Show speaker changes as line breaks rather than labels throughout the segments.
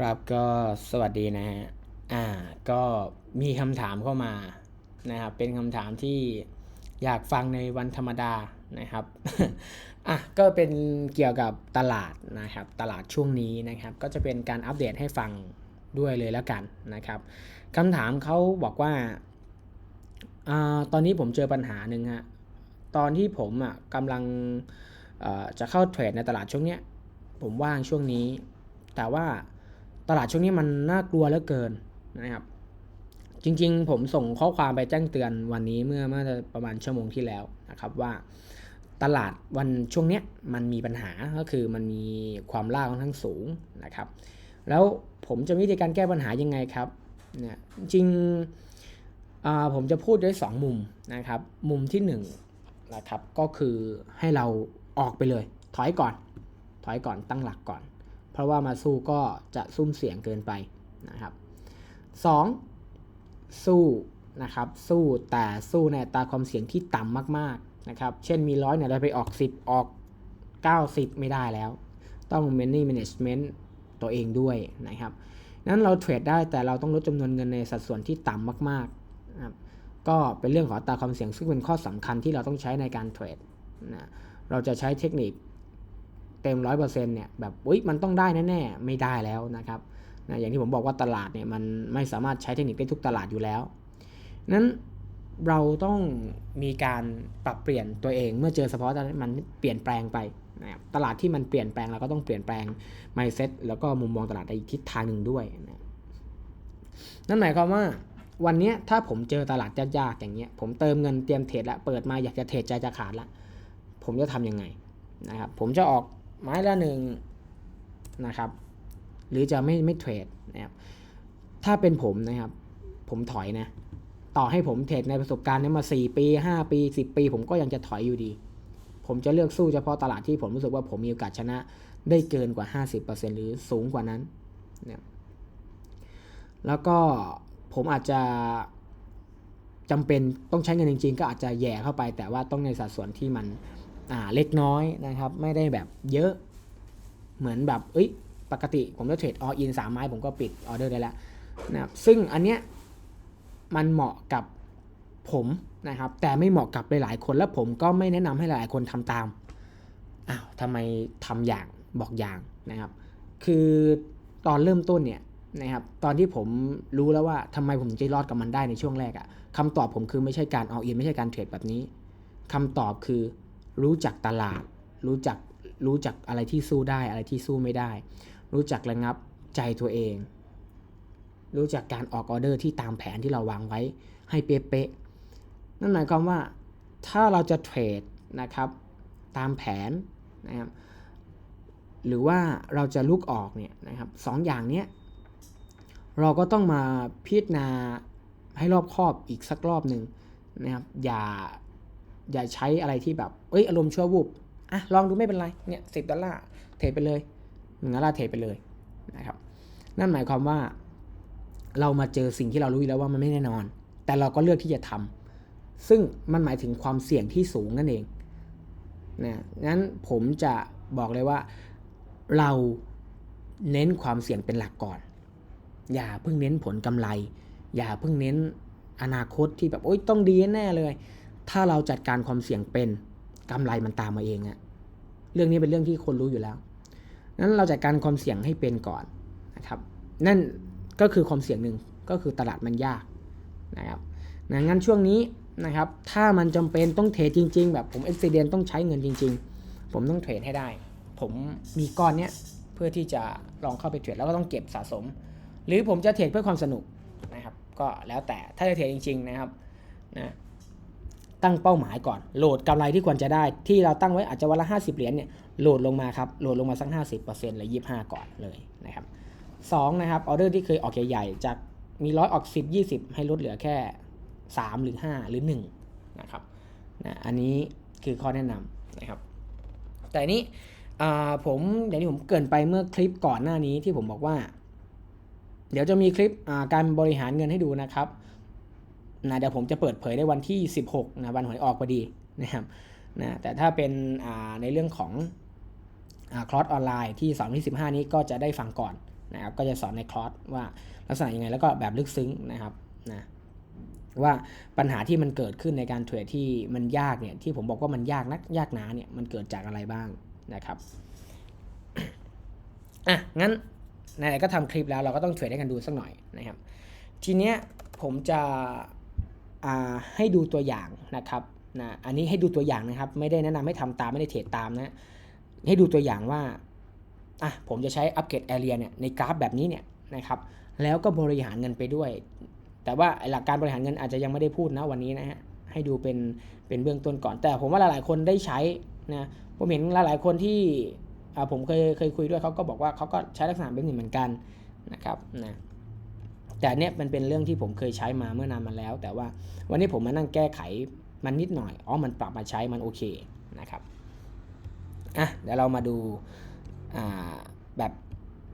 ครับก็สวัสดีนะฮะอ่าก็มีคำถามเข้ามานะครับเป็นคำถามที่อยากฟังในวันธรรมดานะครับอะก็เป็นเกี่ยวกับตลาดนะครับตลาดช่วงนี้นะครับ ก็จะเป็นการอัปเดตให้ฟังด้วยเลยแล้วกันนะครับคำถามเขาบอกว่าอ่าตอนนี้ผมเจอปัญหาหนึ่งฮะตอนที่ผมอะกำลังจะเข้าเทรดในตลาดช่วงเนี้ยผมว่างช่วงนี้ แต่ว่า ตลาดช่วงนี้มันน่ากลัวเหลือเกินนะครับ จริงๆ ผมส่งข้อความไปแจ้งเตือนวันนี้เมื่อเมื่อประมาณชั่วโมงที่แล้วนะครับว่าตลาดวันช่วงนี้มันมีปัญหาก็คือมันมีความล่าค่อนข้างสูงนะครับ แล้วผมจะมีวิธีการแก้ปัญหายังไงครับเนี่ยจริงผมจะพูดด้วย2มุมนะครับ มุมที่1นะครับก็คือให้เราออกไปเลย ถอยก่อน ถอยก่อนตั้งหลักก่อน เพราะว่ามาสู้ก็จะซุ่มเสียงเกินไปนะครับ 2. สู้นะครับสู้แต่สู้ในตาความเสี่ยงที่ต่ำมากๆนะครับ เช่นมีร้อยเนี่ยเราไปออก 10 ออก 90 ไม่ได้แล้ว ต้อง money management ตัวเองด้วยนะครับนั้นเราเทรดได้แต่เราต้องลดจำนวนเงินในสัดส่วนที่ต่ำมากๆนะครับก็เป็นเรื่องของตาความเสี่ยงซึ่งเป็นข้อสำคัญที่เราต้องใช้ในการเทรดนะเราจะใช้เทคนิค เต็มร้อยเปอร์เซ็นต์เนี่ยแบบอุ้ยมันต้องได้แน่ๆไม่ได้แล้วนะครับนะอย่างที่ผมบอกว่าตลาดเนี่ยมันไม่สามารถใช้เทคนิคได้ทุกตลาดอยู่แล้ว นั้นเราต้องมีการปรับเปลี่ยนตัวเอง เมื่อเจอสภาวะมันเปลี่ยนแปลงไปนะครับตลาดที่มันเปลี่ยนแปลงเราก็ต้องเปลี่ยนแปลง mindset แล้วก็มุมมองตลาดในทิศทางหนึ่งด้วยนะนั่นหมายความว่าวันนี้ถ้าผมเจอตลาดยากๆอย่างเงี้ยผมเติมเงินเตรียมเทรดแล้วเปิดมาอยากจะเทรดใจจะขาดละผมจะทํำยังไงนะครับผมจะออก ไม้ละหนึ่งนะครับ หรือจะไม่ไม่เทรดนะครับถ้าเป็นผมนะครับ ผมถอยนะ ต่อให้ผมเทรดในประสบการณ์นี้มา 4 ปี 5 ปี 10 ปี ผมก็ยังจะถอยอยู่ดี ผมจะเลือกสู้เฉพาะตลาดที่ผมรู้สึกว่าผมมีโอกาสชนะได้เกินกว่า 50%หรือสูงกว่านั้นเนี่ยแล้วก็ผมอาจจะจำเป็นต้องใช้เงินจริง ๆ ก็อาจจะแย่เข้าไป แต่ว่าต้องในสัดส่วนที่มัน อ่าเล็กน้อยนะครับ ไม่ได้แบบเยอะ เหมือนแบบเอ้ยปกติผมจะเทรดออินสามไม้ผมก็ปิดออเดอร์ได้แล้วนะครับซึ่งอันเนี้ยมันเหมาะกับผมนะครับ แต่ไม่เหมาะกับหลายๆคนและผมก็ไม่แนะนำให้หลายๆคนทำตามอ้าวทำไมทำอย่างบอกอย่างนะครับ คือตอนเริ่มต้นเนี่ยนะครับตอนที่ผมรู้แล้วว่าทำไมผมจะรอดกับมันได้ในช่วงแรกอะ่ะคำตอบผมคือไม่ใช่การออินไม่ใช่การเทรดแบบนี้คำตอบคือ รู้จักตลาด รู้จักรู้จักอะไรที่สู้ได้อะไรที่สู้ไม่ได้ รู้จักระงับใจตัวเอง รู้จักการออกออเดอร์ที่ตามแผนที่เราวางไว้ให้เป๊ะๆนั่นหมายความว่าถ้าเราจะเทรดนะครับตามแผนนะครับหรือว่าเราจะลุกออกเนี่ยนะครับสองอย่างเนี้ยเราก็ต้องมาพิจารณาให้รอบคอบอีกสักรอบหนึ่งนะครับอย่า อย่าใช้อะไรที่แบบเอ้ยอารมณ์ชั่ววูบอะลองดูไม่เป็นไรเนี่ยสิบดอลลาร์เทรดไปเลยหนึ่งดอลลาร์เทรดไปเลยนะครับนั่นหมายความว่า เรามาเจอสิ่งที่เรารู้แล้วว่ามันไม่แน่นอน แต่เราก็เลือกที่จะทำซึ่งมันหมายถึงความเสี่ยงที่สูงนั่นเองนะงั้นผมจะบอกเลยว่าเราเน้นความเสี่ยงเป็นหลักก่อน อย่าเพิ่งเน้นผลกำไร อย่าเพิ่งเน้นอนาคตที่แบบโอ๊ยต้องดีแน่เลย ถ้าเราจัดการความเสี่ยงเป็นกำไรมันตามมาเองอะเรื่องนี้เป็นเรื่องที่คนรู้อยู่แล้ว นั้นเราจัดการความเสี่ยงให้เป็นก่อนนะครับ นั่นก็คือความเสี่ยงหนึ่งก็คือตลาดมันยากนะครับนะงั้นช่วงนี้นะครับ ถ้ามันจำเป็นต้องเทรดจริง ๆ แบบผมเอ็กซิเดนต้องใช้เงินจริง ๆ ผมต้องเทรดให้ได้ ผมมีก้อนเนี้ยเพื่อที่จะลองเข้าไปเทรดแล้วก็ต้องเก็บสะสม หรือผมจะเทรดเพื่อความสนุกนะครับ ก็แล้วแต่ถ้าจะเทรดจริง ๆ นะครับนะ ตั้งเป้าหมายก่อน โหลดกำไรที่ควรจะได้ ที่เราตั้งไว้อาจจะวันละ 50 เหรียญเนี่ยโหลดลงมาครับโหลดลงมาสัก 50%เลย25 ก่อนเลยนะครับ2นะครับออเดอร์ที่เคยออกใหญ่ๆจากมีร้อยออก 10 20 ให้ลดเหลือแค่ 3 หรือ 5 หรือ1นะครับนะอันนี้คือข้อแนะนำนะครับ แต่นี้ผมอย่างที่ผมเกินไปเมื่อคลิปก่อนหน้านี้ที่ผมบอกว่า เดี๋ยวจะมีคลิปการบริหารเงินให้ดูนะครับ นะเดี๋ยวผมจะเปิดเผยได้วันที่ 16นะวันหวยออกพอดีนะครับนะแต่ถ้าเป็นในเรื่องของคลอสออนไลน์ที่2ที่ 15 นี้ก็จะได้ฟังก่อนนะครับก็จะสอนในคลอสว่าลักษณะยังไงแล้วก็แบบลึกซึ้งนะครับนะว่าปัญหาที่มันเกิดขึ้นในการเทรดที่มันยากเนี่ยที่ผมบอกว่ามันยากนักยากหนาเนี่ยมันเกิดจากอะไรบ้างนะครับอะงั้นไหนๆก็ทำคลิปแล้วเราก็ต้องเทรดให้กันดูสักหน่อยนะครับ ทีเนี้ยผมจะ ให้ดูตัวอย่างนะครับนะอันนี้ให้ดูตัวอย่างนะครับ ไม่ได้แนะนำให้ทำตามไม่ได้เทรดตามนะ ให้ดูตัวอย่างว่าอะผมจะใช้อัปเกรดแอเรียเนี่ยในกราฟแบบนี้เนี่ยนะครับ แล้วก็บริหารเงินไปด้วย แต่ว่าหลักการบริหารเงินอาจจะยังไม่ได้พูดนะวันนี้นะฮะให้ดูเป็นเป็นเบื้องต้นก่อน แต่ผมว่าหลายๆคนได้ใช้นะผมเห็นหลายๆคนที่อ่าผมเคยเคยคุยด้วยเขาก็บอกว่าเขาก็ใช้ลักษณะแบบนี้เหมือนกันนะครับนะ แต่เนี้ยมันเป็นเรื่องที่ผมเคยใช้มาเมื่อนานมาแล้ว แต่ว่าวันนี้ผมมานั่งแก้ไขมันนิดหน่อยอ๋อมันปรับมาใช้มันโอเคนะครับอะเดี๋ยวเรามาดูอ่าแบบ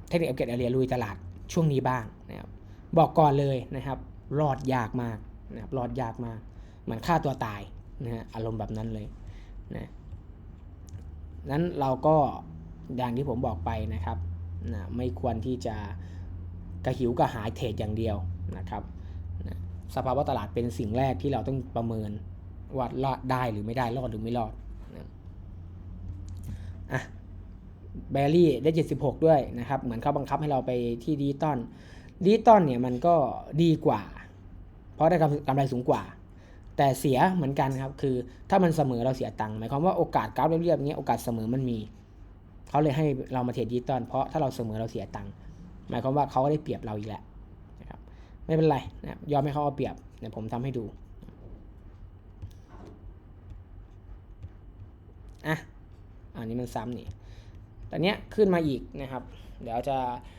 เทคนิคอัปเกรดแอเรียลุยตลาดช่วงนี้บ้างนะครับบอกก่อนเลยนะครับ รอดยากมากนะครับรอดยากมากเหมือนฆ่าตัวตายนะฮะอารมณ์แบบนั้นเลยนะนั้นเราก็อย่างที่ผมบอกไปนะครับนะไม่ควรที่จะ กระหิวกระหายเทรดอย่างเดียวนะครับสภาวะตลาดเป็นสิ่งแรกที่เราต้องประเมินว่ารอดได้หรือไม่ได้รอดหรือไม่รอดนะอะแบรี่ได้ 76 ด้วยนะครับ เหมือนเขาบังคับให้เราไปที่ดิจิตอลดิจิตอลเนี่ยมันก็ดีกว่า เพราะได้กำกำไรสูงกว่า แต่เสียเหมือนกันครับ คือถ้ามันเสมอเราเสียตังค์หมายความว่าโอกาสกราฟเรียบๆอย่างเงี้ยโอกาสเสมอมันมี เขาเลยให้เรามาเทรดดิจิตอลเพราะถ้าเราเสมอเราเสียตังค์ หมายความว่าเขาก็ได้เปรียบเราอีกแหละนะครับไม่เป็นไรนะยอมให้เขาเอาเปรียบเดี๋ยวผมทำให้ดูอะอันนี้มันซ้ำนี่ตอนเนี้ยขึ้นมาอีกนะครับ เดี๋ยวจะ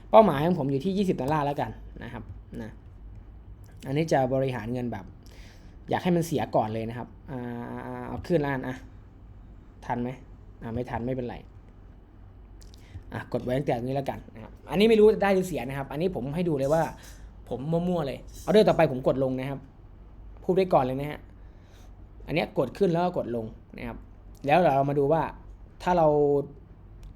เป้าหมายของผมอยู่ที่ 20ดอลลาร์แล้วกันนะครับนะอันนี้จะบริหารเงินแบบ อยากให้มันเสียก่อนเลยนะครับอ่าเอาขึ้นล้านอะทันไหมอ่าไม่ทันไม่เป็นไร กดไว้ตั้งแต่นี้แล้วกันนะครับอันนี้ไม่รู้ได้หรือเสียนะครับ อันนี้ผมให้ดูเลยว่า ผมมั่วๆเลยเอาเดอร์ต่อไปผมกดลงนะครับ พูดไว้ก่อนเลยนะฮะอันนี้กดขึ้นแล้วก็กดลงนะครับ แล้วเรามาดูว่าถ้าเรา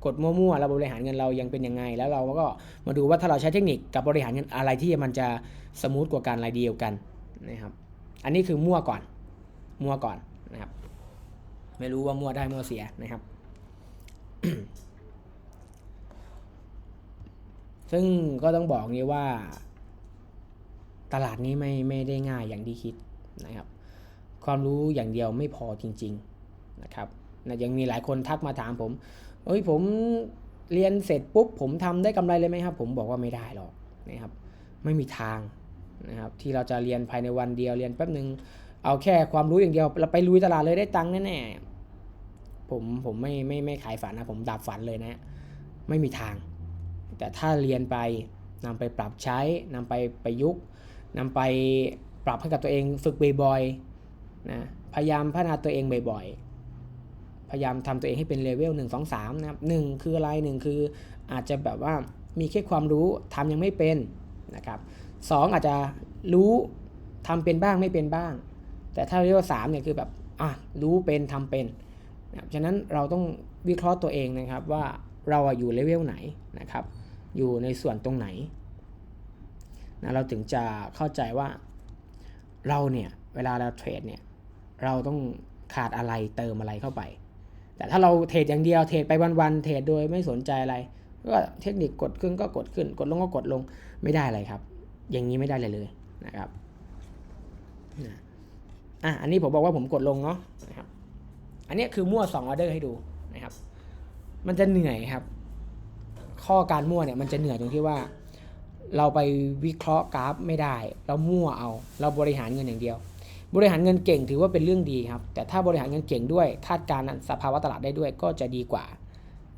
กดมั่วๆเราบริหารเงินเรายังเป็นยังไง แล้วเราก็มาดูว่าถ้าเราใช้เทคนิคกับบริหารเงินอะไรที่มันจะสมูทกว่ากันอะไรเดียวกันนะครับ อันนี้คือมั่วก่อน มั่วก่อนนะครับ ไม่รู้ว่ามั่วได้มั่วเสียนะครับ ซึ่งก็ต้องบอกงี้ว่า ตลาดนี้ไม่ไม่ได้ง่ายอย่างที่คิดนะครับ ความรู้อย่างเดียวไม่พอจริง ๆนะครับนะยังมีหลายคนทักมาถามผมเอ้ยผมเรียนเสร็จปุ๊บผมทำได้กำไรเลยไหมครับ ผมบอกว่าไม่ได้หรอกนะครับ ไม่มีทางนะครับที่เราจะเรียนภายในวันเดียวเรียนแป๊บหนึ่งเอาแค่ความรู้อย่างเดียวเราไปลุยตลาดเลยได้ตังค์แน่ๆผมผมไม่ไม่ไม่ขายฝันนะผมดับฝันเลยนะ ไม่มีทาง แต่ถ้าเรียนไปนำไปปรับใช้นำไปประยุกต์นำไปปรับให้กับตัวเองฝึกบ่อยๆนะพยายามพัฒนาตัวเองบ่อยๆ พยายามทำตัวเองให้เป็นเลเวลหนึ่งสองสามนะครับหนึ่งคืออะไรหนึ่งคืออาจจะแบบว่ามีแค่ความรู้ทำยังไม่เป็นนะครับสองอาจจะรู้ทำเป็นบ้างไม่เป็นบ้าง แต่ถ้าเลเวลสามเนี่ยคือแบบอะรู้เป็นทำเป็นนะครับฉะนั้นเราต้องวิเคราะห์ตัวเองนะครับว่าเราอยู่เลเวลไหนนะครับ อยู่ในส่วนตรงไหนนะเราถึงจะเข้าใจว่าเราเนี่ยเวลาเราเทรดเนี่ยเราต้องขาดอะไรเติมอะไรเข้าไป แต่ถ้าเราเทรดอย่างเดียวเทรดไปวันๆเทรดโดยไม่สนใจอะไรก็เทคนิคกดขึ้นก็กดขึ้น กดลงก็กดลงไม่ได้อะไรครับ อย่างนี้ไม่ได้เลยเลยนะครับนะอะอันนี้ผมบอกว่าผมกดลงเนาะนะครับอันนี้คือมั่ว2ออเดอร์ให้ดูนะครับ มันจะเหนื่อยครับ ข้อการมั่วเนี่ยมันจะเหนื่อยตรงที่ว่า เราไปวิเคราะห์กราฟไม่ได้ เรามั่วเอา เราบริหารเงินอย่างเดียว บริหารเงินเก่งถือว่าเป็นเรื่องดีครับ แต่ถ้าบริหารเงินเก่งด้วยคาดการณ์สภาวะตลาดได้ด้วยก็จะดีกว่า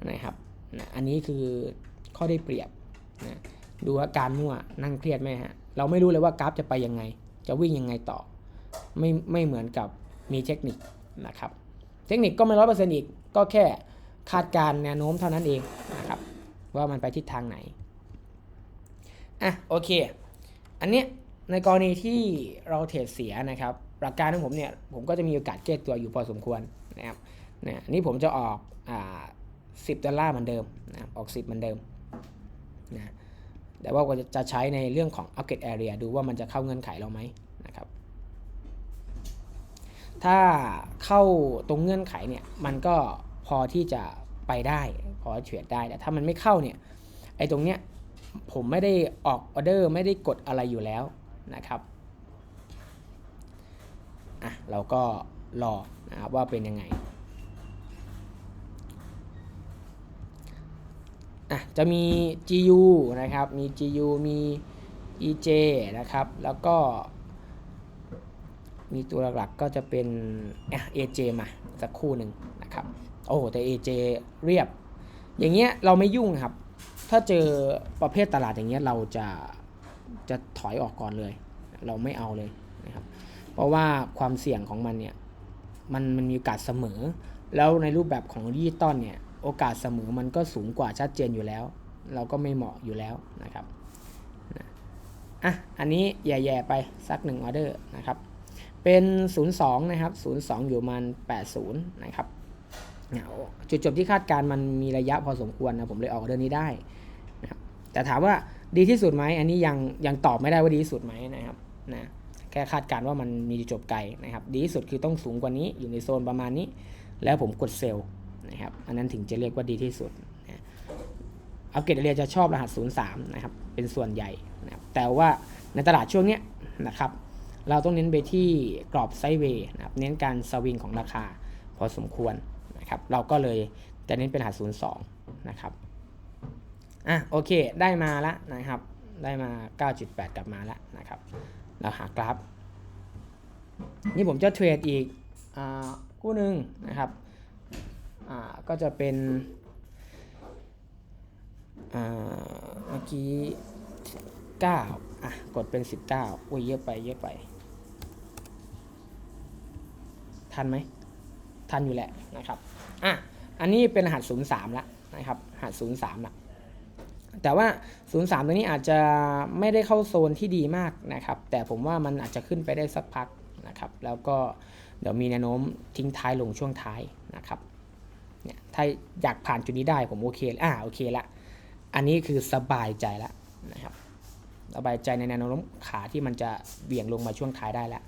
นะครับอันนี้คือข้อได้เปรียบนะดูว่าการมั่วนั่งเครียดไหมฮะเราไม่รู้เลยว่ากราฟจะไปยังไง จะวิ่งยังไงต่อ ไม่ไม่เหมือนกับมีเทคนิคนะครับ เทคนิคก็ไม่ร้อยเปอร์เซ็นต์อีกก็แค่คาดการณ์แนวโน้มเท่านั้นเองนะครับ ว่ามันไปทิศทางไหน อะโอเค อันเนี้ยในกรณีที่เราเทรดเสียนะครับ หลักการของผมเนี่ยผมก็จะมีโอกาสแก้ตัวอยู่พอสมควรนะครับเนี่ยนี่ผมจะออกอ่าสิบดอลลาร์เหมือนเดิมนะออกสิบเหมือนเดิมนะแต่ว่าจะใช้ในเรื่องของ upgrade area ดูว่ามันจะเข้าเงื่อนไขเราไหมนะครับ ถ้าเข้าตรงเงื่อนไขเนี่ย มันก็พอที่จะ ไปได้พอเทรดได้แต่ถ้ามันไม่เข้าเนี่ยไอ้ตรงเนี้ยผมไม่ได้ออกออเดอร์ไม่ได้กดอะไรอยู่แล้วนะครับอะเราก็รอนะครับว่าเป็นยังไงอะจะมี GU นะครับ มี GU มี EJ นะครับ แล้วก็ มีตัวหลักๆก็จะเป็นอะ AJ มาสักคู่หนึ่งนะครับ โอ้แต่ AJ เรียบ อย่างเงี้ยเราไม่ยุ่งครับ ถ้าเจอประเภทตลาดอย่างเงี้ยเราจะจะถอยออกก่อนเลย เราไม่เอาเลยนะครับ เพราะว่าความเสี่ยงของมันเนี่ยมันมันมีโอกาสเสมอ แล้วในรูปแบบของดิจิตอลเนี่ยโอกาสเสมอมันก็สูงกว่าชัดเจนอยู่แล้ว เราก็ไม่เหมาะอยู่แล้วนะครับนะอะอันนี้แย่ๆไปสักหนึ่งออเดอร์นะครับเป็น 02 นะครับ 02 อยู่ประมัน80 นะครับ เนี่ยจุดจบที่คาดการณ์มันมีระยะพอสมควรนะผมเลยออกเดือร์นี้ได้นะครับแต่ถามว่าดีที่สุดไหมอันนี้ยังยังตอบไม่ได้ว่าดีที่สุดไหมนะครับนะแค่คาดการณ์ว่ามันมีจุดจบไกลนะครับ ดีที่สุดคือต้องสูงกว่านี้อยู่ในโซนประมาณนี้ แล้วผมกดเซลล์นะครับอันนั้นถึงจะเรียกว่าดีที่สุดนะอัปเกรดเรียจะชอบรหัส 03 นะครับ เป็นส่วนใหญ่นะครับแต่ว่าในตลาดช่วงเนี้ยนะครับเราต้องเน้นไปที่กรอบไซด์เวย์นะครับเน้นการสวิงของราคาพอสมควร นะครับ เราก็เลยจะเน้นเป็นรหัส 02 นะครับ อะโอเค ได้มาแล้วนะครับ ได้มา 9.8 กลับมาแล้วนะครับ เราหากราฟ นี่ผมจะเทรดอีกอคู่หนึ่งนะครับ อ่า ก็จะเป็น อ่า เมื่อกี้ 9 อะ กดเป็น 19 อุ้ยเยอะไปเยอะไป ทันไหม ทันอยู่แหละนะครับอะอันนี้เป็นรหัส 03แล้วนะครับรหัส 03ละแต่ว่า 03 ตัวนี้อาจจะไม่ได้เข้าโซนที่ดีมากนะครับ แต่ผมว่ามันอาจจะขึ้นไปได้สักพักนะครับ แล้วก็เดี๋ยวมีแนวโน้มทิ้งท้ายลงช่วงท้ายนะครับเนี่ยถ้าอยากผ่านจุดนี้ได้ผมโอเคอ่าโอเคละ อันนี้คือสบายใจแล้วนะครับ สบายใจในแนวโน้มขาที่มันจะเบี่ยงลงมาช่วงท้ายได้แล้ว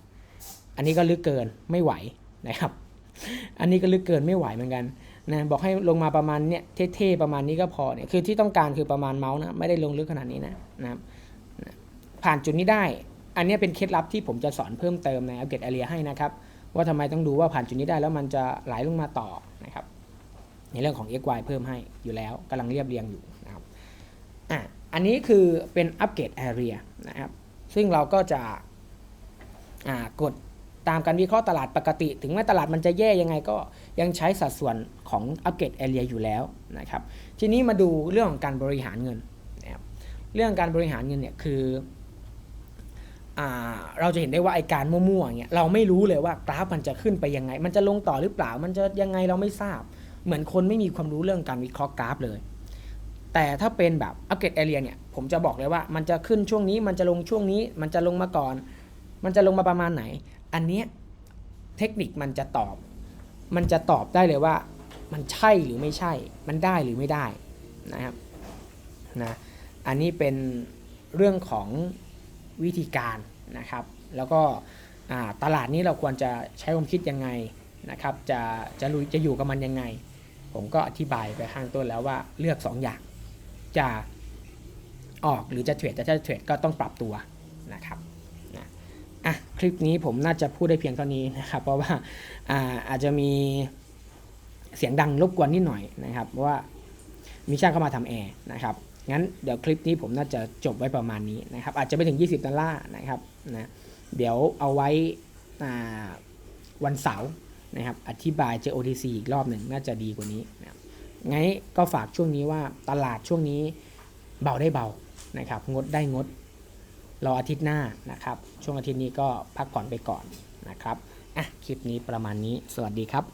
อันนี้ก็ลึกเกินไม่ไหวนะครับ อันนี้ก็ลึกเกินไม่ไหวเหมือนกันนะบอกให้ลงมาประมาณเนี้ยเท่ๆประมาณนี้ก็พอเนี่ยคือที่ต้องการคือประมาณเมาส์นะไม่ได้ลงลึกขนาดนี้นะนะครับผ่านจุดนี้ได้ อันนี้เป็นเคล็ดลับที่ผมจะสอนเพิ่มเติมในอัปเกรด a อ e a ให้นะครับว่าทำไมต้องดูว่าผ่านจุดนี้ได้แล้วมันจะไหลลงมาต่อนะครับในเรื่องของ xy เพิ่มให้อยู่แล้วกำลังเรียบเรียงอยู่นะครับอะอันนี้คือเป็นอัปเกรด area นะครับซึ่งเราก็จะอ่ากด ตามการวิเคราะห์ตลาดปกติ ถึงแม้ตลาดมันจะแย่ยังไงก็ยังใช้สัดส่วนของอัปเกรด area อยู่แล้วนะครับทีนี้มาดูเรื่องของการบริหารเงินนะครับเรื่องการบริหารเงินเนี่ยคือเราจะเห็นได้ว่าไอการมั่วๆเนี่ยเราไม่รู้เลยว่ากราฟมันจะขึ้นไปยังไง มันจะลงต่อหรือเปล่า มันจะยังไงเราไม่ทราบ เหมือนคนไม่มีความรู้เรื่องการวิเคราะห์กราฟเลย แต่ถ้าเป็นแบบอัปเกรด area เนี่ยผมจะบอกเลยว่ามันจะขึ้นช่วงนี้มันจะลงช่วงนี้ มันจะลงมาก่อน มันจะลงมาประมาณไหน อันเนี้ยเทคนิคมันจะตอบ มันจะตอบได้เลยว่ามันใช่หรือไม่ใช่ มันได้หรือไม่ได้นะครับนะอันนี้เป็นเรื่องของวิธีการนะครับ แล้วก็ตลาดนี้เราควรจะใช้ความคิดยังไงนะครับ จะจะลุยจะอยู่กับมันยังไง ผมก็อธิบายไปข้างต้นแล้วว่าเลือก 2 อย่างจะออกหรือจะเทรดจะจะเทรดก็ต้องปรับตัวนะครับ อะคลิปนี้ผมน่าจะพูดได้เพียงเท่านี้นะครับเพราะว่าอ่าอาจจะมีเสียงดังรบกวนนิดหน่อยนะครับเพราะว่ามีช่างเข้ามาทำแอร์นะครับงั้นเดี๋ยวคลิปนี้ผมน่าจะจบไว้ประมาณนี้นะครับอาจจะไม่ถึง 20ดอลลาร์นะครับนะเดี๋ยวเอาไว้วันเสาร์นะครับอธิบาย JOTC อีกรอบหนึ่งน่าจะดีกว่านี้นะครับงั้นก็ฝากช่วงนี้ว่าตลาดช่วงนี้เบาได้เบานะครับงดได้งด รออาทิตย์หน้านะครับ ช่วงอาทิตย์นี้ก็พักผ่อนไปก่อนนะครับอะคลิปนี้ประมาณนี้ สวัสดีครับ